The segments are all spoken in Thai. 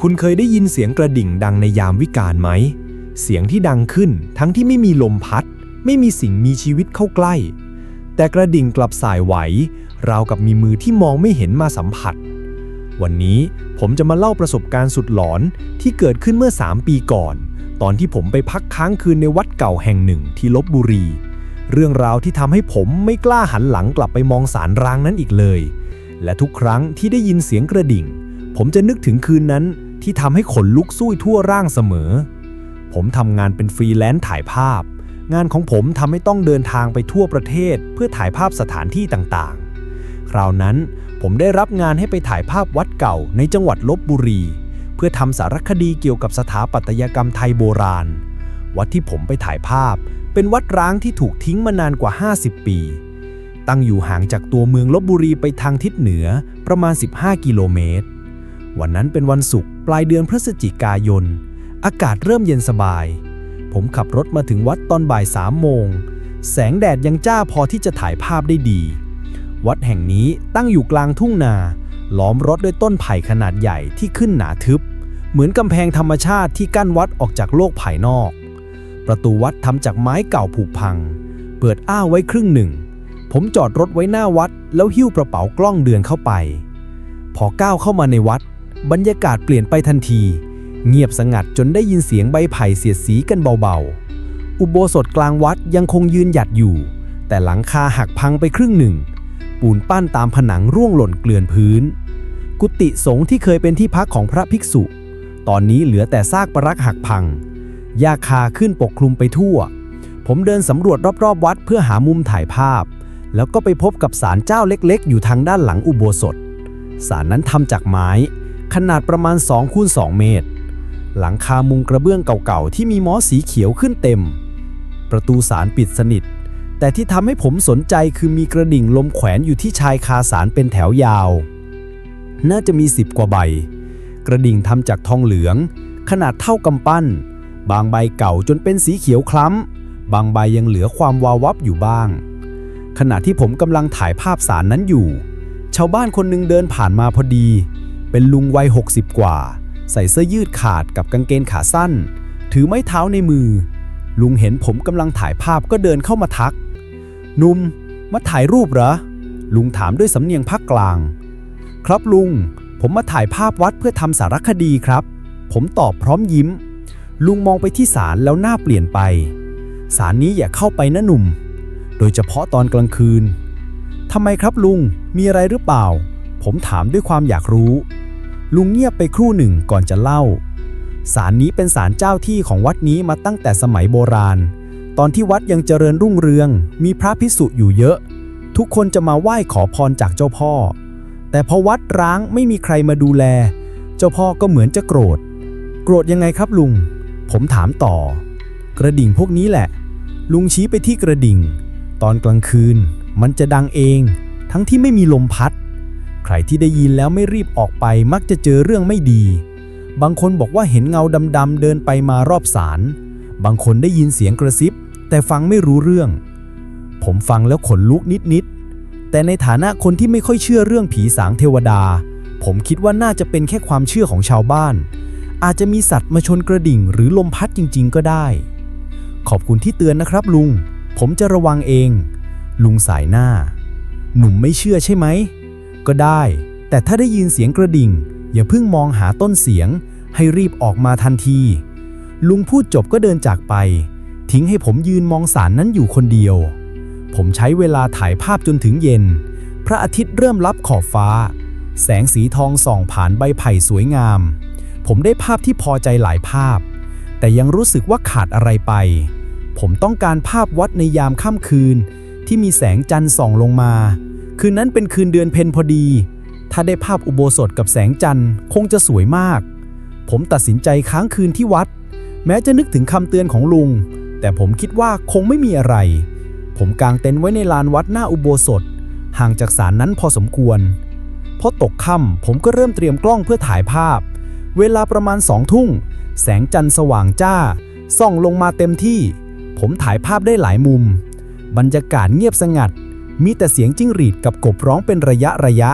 คุณเคยได้ยินเสียงกระดิ่งดังในยามวิกาลไหม เสียงที่ดังขึ้นทั้งที่ไม่มีลมพัด ไม่มีสิ่งมีชีวิตเข้าใกล้ แต่กระดิ่งกลับสายไหว ราวกับมีมือที่มองไม่เห็นมาสัมผัส วันนี้ผมจะมาเล่าประสบการณ์สุดหลอนที่เกิดขึ้นเมื่อ 3 ปีก่อน ตอนที่ผมไปพักค้างคืนในวัดเก่าแห่งหนึ่งที่ลบบุรี เรื่องราวที่ทำให้ผมไม่กล้าหันหลังกลับไปมองสารร้างนั้นอีกเลย และทุกครั้งที่ได้ยินเสียงกระดิ่ง ผมจะนึกถึงคืนนั้น ที่ทำให้ขนลุกสู้ยทั่วร่างเสมอ ผมทำงานเป็นฟรีแลนซ์ถ่ายภาพ งานของผมทำให้ต้องเดินทางไปทั่วประเทศ เพื่อถ่ายภาพสถานที่ต่างๆ คราวนั้นผมได้รับงานให้ไปถ่ายภาพวัดเก่าในจังหวัดลบบุรี เพื่อทำสารคดีเกี่ยวกับสถาปัตยกรรมไทยโบราณ วัดที่ผมไปถ่ายภาพ เป็นวัดร้างที่ถูกทิ้งมานานกว่า 50 ปี ตั้งอยู่ห่างจากตัวเมืองลบบุรีไปทางทิศเหนือประมาณ 15 กิโลเมตร วันนั้นเป็นวันศุกร์ปลายเดือนพฤศจิกายน อากาศเริ่มเย็นสบาย ผมขับรถมาถึงวัดตอนบ่ายสามโมง แสงแดดยังจ้าพอที่จะถ่ายภาพได้ดี วัดแห่งนี้ตั้งอยู่กลางทุ่งนา ล้อมรถด้วยต้นไผ่ขนาดใหญ่ที่ขึ้นหนาทึบ เหมือนกำแพงธรรมชาติที่กั้นวัดออกจากโลกภายนอก ประตูวัดทำจากไม้เก่าผุพัง เปิดอ้าไว้ครึ่งหนึ่ง ผมจอดรถไว้หน้าวัด แล้วหิ้วกระเป๋ากล้องเดินเข้าไป พอก้าวเข้ามาในวัด บรรยากาศเปลี่ยนไปทันที เงียบสงัดจนได้ยินเสียงใบไผ่เสียดสีกันเบาๆ อุโบสถกลางวัดยังคงยืนหยัดอยู่ แต่หลังคาหักพังไปครึ่งหนึ่ง ปูนปั้นตามผนังร่วงหล่นเกลื่อนพื้น กุฏิสงฆ์ที่เคยเป็นที่พักของพระภิกษุ ตอนนี้เหลือแต่ซากปรักหักพังหญ้าคาขึ้นปกคลุมไปทั่ว ผมเดินสำรวจรอบๆวัดเพื่อหามุมถ่ายภาพ แล้วก็ไปพบกับศาลเจ้าเล็กๆ อยู่ทางด้านหลังอุโบสถศาลนั้นทำจากไม้ ขนาดประมาณ2คูณ2เมตร หลังคามุงกระเบื้องเก่าๆ ที่มีมอสสีเขียวขึ้นเต็ม ประตูศาลปิดสนิท แต่ที่ทำให้ผมสนใจคือมีกระดิ่งลมแขวนอยู่ที่ชายคาศาลเป็นแถวยาว น่าจะมีสิบกว่าใบ กระดิ่งทำจากทองเหลือง ขนาดเท่ากำปั้น บางใบเก่าจนเป็นสีเขียวคล้ำ บางใบยังเหลือความวาววับอยู่บ้าง ขณะที่ผมกำลังถ่ายภาพสารนั้นอยู่ ชาวบ้านคนหนึ่งเดินผ่านมาพอดี เป็นลุงวัย 60 กว่า ใส่เสื้อยืดขาดกับกางเกงขาสั้น ถือไม้เท้าในมือ ลุงเห็นผมกำลังถ่ายภาพก็เดินเข้ามาทัก นุ่ม มาถ่ายรูปเหรอ ลุงถามด้วยสำเนียงภาคกลาง ครับลุง ผมมาถ่ายภาพวัดเพื่อทำสารคดีครับ ผมตอบพร้อมยิ้ม ลุงมองไปที่ศาลแล้วหน้าเปลี่ยนไป ศาลนี้อย่าเข้าไปนะหนุ่ม โดยเฉพาะตอนกลางคืนทำไมครับลุง มีอะไรหรือเปล่า ผมถามด้วยความอยากรู้ ลุงเงียบไปครู่หนึ่งก่อนจะเล่าศาลนี้เป็นศาลเจ้าที่ของวัดนี้มาตั้งแต่สมัยโบราณ ตอนที่วัดยังเจริญรุ่งเรือง มีพระพิสุอยู่เยอะ ทุกคนจะมาไหว้ขอพรจากเจ้าพ่อ แต่พอวัดร้างไม่มีใครมาดูแล เจ้าพ่อก็เหมือนจะโกรธ โกรธยังไงครับลุง ผมถามต่อ กระดิ่งพวกนี้แหละ ลุงชี้ไปที่กระดิ่ง ตอนกลางคืน มันจะดังเอง ทั้งที่ไม่มีลมพัด ใครที่ได้ยินแล้วไม่รีบออกไปมักจะเจอเรื่องไม่ดี บางคนบอกว่าเห็นเงาดำๆเดินไปมารอบศาล บางคนได้ยินเสียงกระซิบ แต่ฟังไม่รู้เรื่อง ผมฟังแล้วขนลุกนิดๆ แต่ในฐานะคนที่ไม่ค่อยเชื่อเรื่องผีสางเทวดา ผมคิดว่าน่าจะเป็นแค่ความเชื่อของชาวบ้าน อาจจะมีสัตว์มาชนกระดิ่งหรือลมพัดจริง ๆ ก็ได้ ขอบคุณที่เตือนนะครับลุง ผมจะระวังเอง ลุงสายหน้า หนุ่มไม่เชื่อใช่ไหม ก็ได้ แต่ถ้าได้ยินเสียงกระดิ่ง อย่าเพิ่งมองหาต้นเสียง ให้รีบออกมาทันที ลุงพูดจบก็เดินจากไป ทิ้งให้ผมยืนมองสารนั้นอยู่คนเดียว ผมใช้เวลาถ่ายภาพจนถึงเย็น พระอาทิตย์เริ่มลับขอบฟ้า แสงสีทองส่องผ่านใบไผ่สวยงาม ผมได้ภาพที่พอใจหลายภาพ แต่ยังรู้สึกว่าขาดอะไรไป ผมต้องการภาพวัดในยามค่ำคืนที่มีแสงจันทร์ส่องลงมา คืนนั้นเป็นคืนเดือนเพ็ญพอดี ถ้าได้ภาพอุโบสถกับแสงจันทร์คงจะสวยมาก ผมตัดสินใจค้างคืนที่วัด แม้จะนึกถึงคำเตือนของลุง แต่ผมคิดว่าคงไม่มีอะไร ผมกางเต็นท์ไว้ในลานวัดหน้าอุโบสถ ห่างจากศาลนั้นพอสมควร พอตกค่ำผมก็เริ่มเตรียมกล้องเพื่อถ่ายภาพ เวลาประมาณสองทุ่ง แสงจันทร์สว่างจ้า ส่องลงมาเต็มที่ ผมถ่ายภาพได้หลายมุม บรรยากาศเงียบสงัด มีแต่เสียงจิ้งหรีดกับกบร้องเป็นระยะระยะ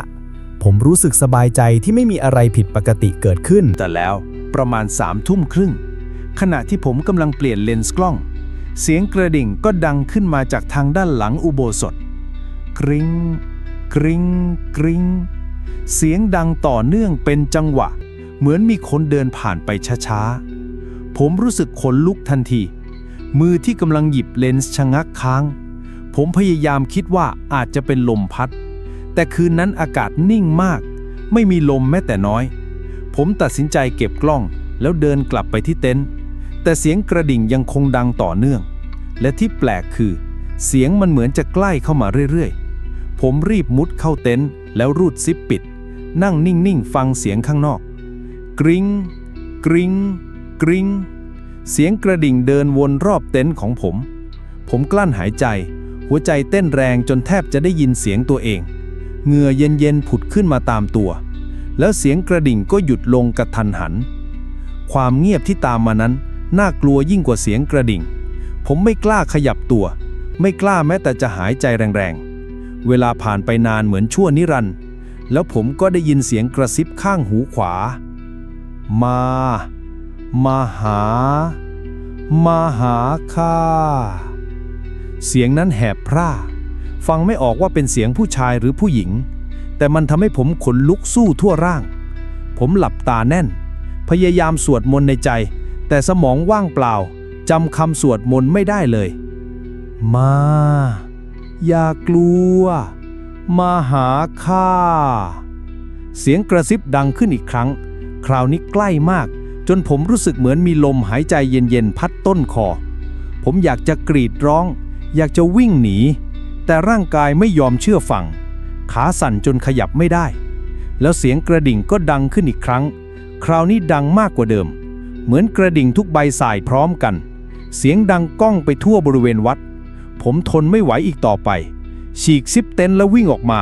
ผมรู้สึกสบายใจที่ไม่มีอะไรผิดปกติเกิดขึ้น แต่แล้วประมาณสามทุ่มครึ่ง ขณะที่ผมกำลังเปลี่ยนเลนส์กล้อง เสียงกระดิ่งก็ดังขึ้นมาจากทางด้านหลังอุโบสถ กริง้งกริง้งกริง้งเสียงดังต่อเนื่องเป็นจังหวะ เหมือนมีคนเดินผ่านไปช้าๆ ผมรู้สึกขนลุกทันที มือที่กำลังหยิบเลนส์ชะงักค้าง ผมพยายามคิดว่าอาจจะเป็นลมพัด แต่คืนนั้นอากาศนิ่งมาก ไม่มีลมแม้แต่น้อย ผมตัดสินใจเก็บกล้อง แล้วเดินกลับไปที่เต็นท์แต่เสียงกระดิ่งยังคงดังต่อเนื่อง และที่แปลกคือ เสียงมันเหมือนจะใกล้เข้ามาเรื่อยๆ ผมรีบมุดเข้าเต็นท์แล้วรูดซิปปิด นั่งนิ่งๆ ฟังเสียงข้างนอก กริง้งกริง้งกริง้งเสียงกระดิ่งเดินวนรอบเต็นท์ของผม ผมกลั้นหายใจ หัวใจเต้นแรงจนแทบจะได้ยินเสียงตัวเอง เหงื่อเย็นๆผุดขึ้นมาตามตัว แล้วเสียงกระดิ่งก็หยุดลงกระทันหัน ความเงียบที่ตามมานั้น น่ากลัวยิ่งกว่าเสียงกระดิ่ง ผมไม่กล้าขยับตัว ไม่กล้าแม้แต่จะหายใจแรงๆ เวลาผ่านไปนานเหมือนชั่วนิรันดร์แล้วผมก็ได้ยินเสียงกระซิบข้างหูขวา มา มาหา มาหาข้า เสียงนั้นแหบพร่า ฟังไม่ออกว่าเป็นเสียงผู้ชายหรือผู้หญิง แต่มันทำให้ผมขนลุกสู้ทั่วร่าง ผมหลับตาแน่น พยายามสวดมนต์ในใจ แต่สมองว่างเปล่าจำคำสวดมนต์ไม่ได้เลย มา อย่ากลัว มาหาข้า เสียงกระซิบดังขึ้นอีกครั้ง คราวนี้ใกล้มาก จนผมรู้สึกเหมือนมีลมหายใจเย็นๆ พัดต้นคอ ผมอยากจะกรีดร้อง อยากจะวิ่งหนี แต่ร่างกายไม่ยอมเชื่อฟัง ขาสั่นจนขยับไม่ได้ แล้วเสียงกระดิ่งก็ดังขึ้นอีกครั้ง คราวนี้ดังมากกว่าเดิม เหมือนกระดิ่งทุกใบสายพร้อมกัน เสียงดังก้องไปทั่วบริเวณวัด ผมทนไม่ไหวอีกต่อไป ฉีกซิปเต็นแล้ววิ่งออกมา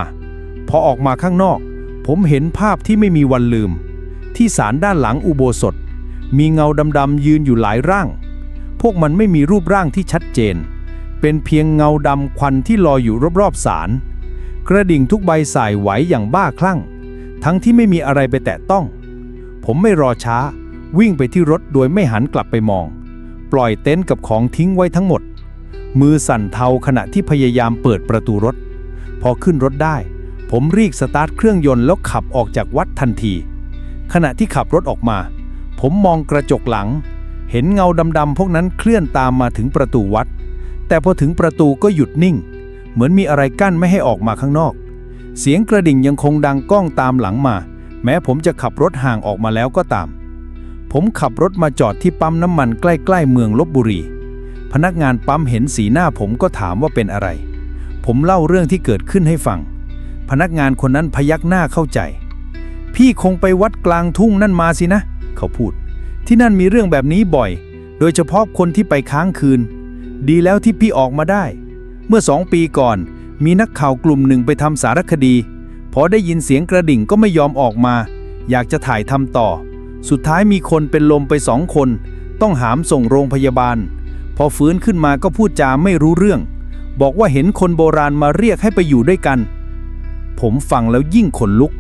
พอออกมาข้างนอก ผมเห็นภาพที่ไม่มีวันลืม ที่ศาลด้านหลังอุโบสถ มีเงาดำๆยืนอยู่หลายร่าง พวกมันไม่มีรูปร่างที่ชัดเจน เป็นเพียงเงาดำควันที่ลอยอยู่รอบๆศาลกระดิ่งทุกใบสายไหวอย่างบ้าคลั่ง ทั้งที่ไม่มีอะไรไปแตะต้อง ผมไม่รอช้า วิ่งไปที่รถโดยไม่หันกลับไปมอง ปล่อยเต็นท์กับของทิ้งไว้ทั้งหมด มือสั่นเทาขณะที่พยายามเปิดประตูรถ พอขึ้นรถได้ ผมรีบสตาร์ทเครื่องยนต์แล้วขับออกจากวัดทันที ขณะที่ขับรถออกมา ผมมองกระจกหลัง เห็นเงาดำๆพวกนั้นเคลื่อนตามมาถึงประตูวัด แต่พอถึงประตูก็หยุดนิ่ง เหมือนมีอะไรกั้นไม่ให้ออกมาข้างนอก เสียงกระดิ่งยังคงดังก้องตามหลังมา แม้ผมจะขับรถห่างออกมาแล้วก็ตาม ผมขับรถมาจอดที่ปั๊มน้ำมันใกล้ๆเมืองลบบุรี พนักงานปั๊มเห็นสีหน้าผมก็ถามว่าเป็นอะไร ผมเล่าเรื่องที่เกิดขึ้นให้ฟัง พนักงานคนนั้นพยักหน้าเข้าใจ พี่คงไปวัดกลางทุ่งนั่นมาสินะ เขาพูด ที่นั่นมีเรื่องแบบนี้บ่อย โดยเฉพาะคนที่ไปค้างคืน ดีแล้วที่พี่ออกมาได้ เมื่อสองปีก่อน มีนักข่าวกลุ่มหนึ่งไปทำสารคดี พอได้ยินเสียงกระดิ่งก็ไม่ยอมออกมา อยากจะถ่ายทำต่อ สุดท้ายมีคนเป็นลมไปสองคน ต้องหามส่งโรงพยาบาล พอฟื้นขึ้นมาก็พูดจาไม่รู้เรื่อง บอกว่าเห็นคนโบราณมาเรียกให้ไปอยู่ด้วยกัน ผมฟังแล้วยิ่งขนลุก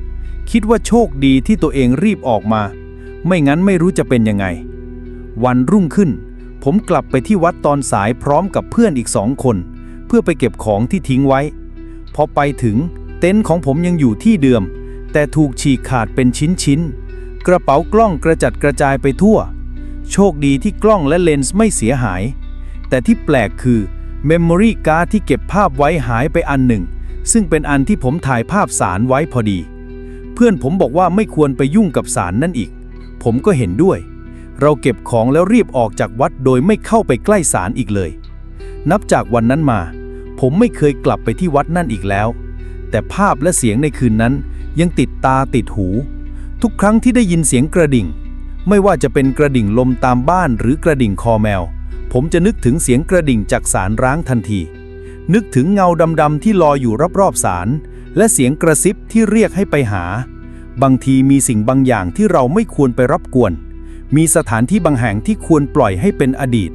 คิดว่าโชคดีที่ตัวเองรีบออกมา ไม่งั้นไม่รู้จะเป็นยังไง วันรุ่งขึ้น ผมกลับไปที่วัดตอนสายพร้อมกับเพื่อนอีกสองคน เพื่อไปเก็บของที่ทิ้งไว้ พอไปถึงเต็นท์ของผมยังอยู่ที่เดิม แต่ถูกฉีกขาดเป็นชิ้นๆ กระเป๋ากล้องกระจัดกระจายไปทั่ว โชคดีที่กล้องและเลนส์ไม่เสียหาย แต่ที่แปลกคือเมมโมรี่การ์ดที่เก็บภาพไว้หายไปอันหนึ่ง ซึ่งเป็นอันที่ผมถ่ายภาพสารไว้พอดี เพื่อนผมบอกว่าไม่ควรไปยุ่งกับสารนั่นอีก ผมก็เห็นด้วย เราเก็บของแล้วรีบออกจากวัดโดยไม่เข้าไปใกล้ศาลอีกเลย นับจากวันนั้นมา ผมไม่เคยกลับไปที่วัดนั่นอีกแล้ว แต่ภาพและเสียงในคืนนั้นยังติดตาติดหู ทุกครั้งที่ได้ยินเสียงกระดิ่ง ไม่ว่าจะเป็นกระดิ่งลมตามบ้านหรือกระดิ่งคอแมว ผมจะนึกถึงเสียงกระดิ่งจากสารร้างทันที นึกถึงเงาดำๆที่ลอยอยู่รอบๆศาลและเสียงกระซิบที่เรียกให้ไปหา บางทีมีสิ่งบางอย่างที่เราไม่ควรไปรับกวน มีสถานที่บางแห่งที่ควรปล่อยให้เป็นอดีต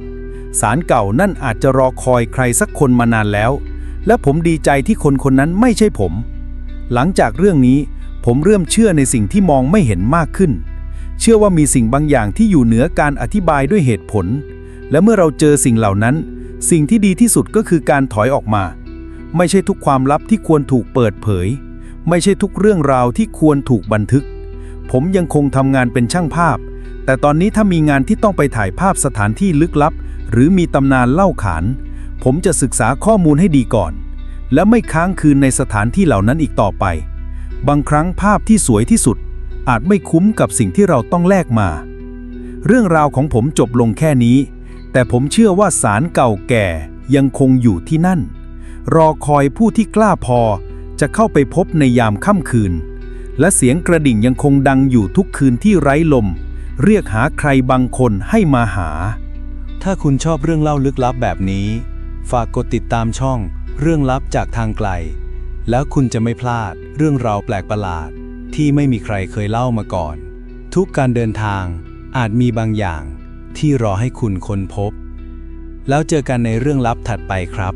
สารเก่านั่นอาจจะรอคอยใครสักคนมานานแล้ว และผมดีใจที่คนคนนั้นไม่ใช่ผม หลังจากเรื่องนี้ผมเริ่มเชื่อในสิ่งที่มองไม่เห็นมากขึ้น เชื่อว่ามีสิ่งบางอย่างที่อยู่เหนือการอธิบายด้วยเหตุผล และเมื่อเราเจอสิ่งเหล่านั้น สิ่งที่ดีที่สุดก็คือการถอยออกมา ไม่ใช่ทุกความลับที่ควรถูกเปิดเผย ไม่ใช่ทุกเรื่องราวที่ควรถูกบันทึก ผมยังคงทำงานเป็นช่างภาพ แต่ตอนนี้ถ้ามีงานที่ต้องไปถ่ายภาพสถานที่ลึกลับ หรือมีตำนานเล่าขาน ผมจะศึกษาข้อมูลให้ดีก่อน และไม่ค้างคืนในสถานที่เหล่านั้นอีกต่อไป บางครั้งภาพที่สวยที่สุด อาจไม่คุ้มกับสิ่งที่เราต้องแลกมา เรื่องราวของผมจบลงแค่นี้ แต่ผมเชื่อว่าสารเก่าแก่ยังคงอยู่ที่นั่น รอคอยผู้ที่กล้าพอจะเข้าไปพบในยามค่ำคืน และเสียงกระดิ่งยังคงดังอยู่ทุกคืนที่ไร้ลม เรียกหาใครบางคนให้มาหา ถ้าคุณชอบเรื่องเล่าลึกลับแบบนี้ ฝากกดติดตามช่อง เรื่องลับจากทางไกล แล้วคุณจะไม่พลาดเรื่องราวแปลกประหลาด ที่ไม่มีใครเคยเล่ามาก่อน ทุกการเดินทางอาจมีบางอย่างที่รอให้คุณค้นพบ แล้วเจอกันในเรื่องลับถัดไปครับ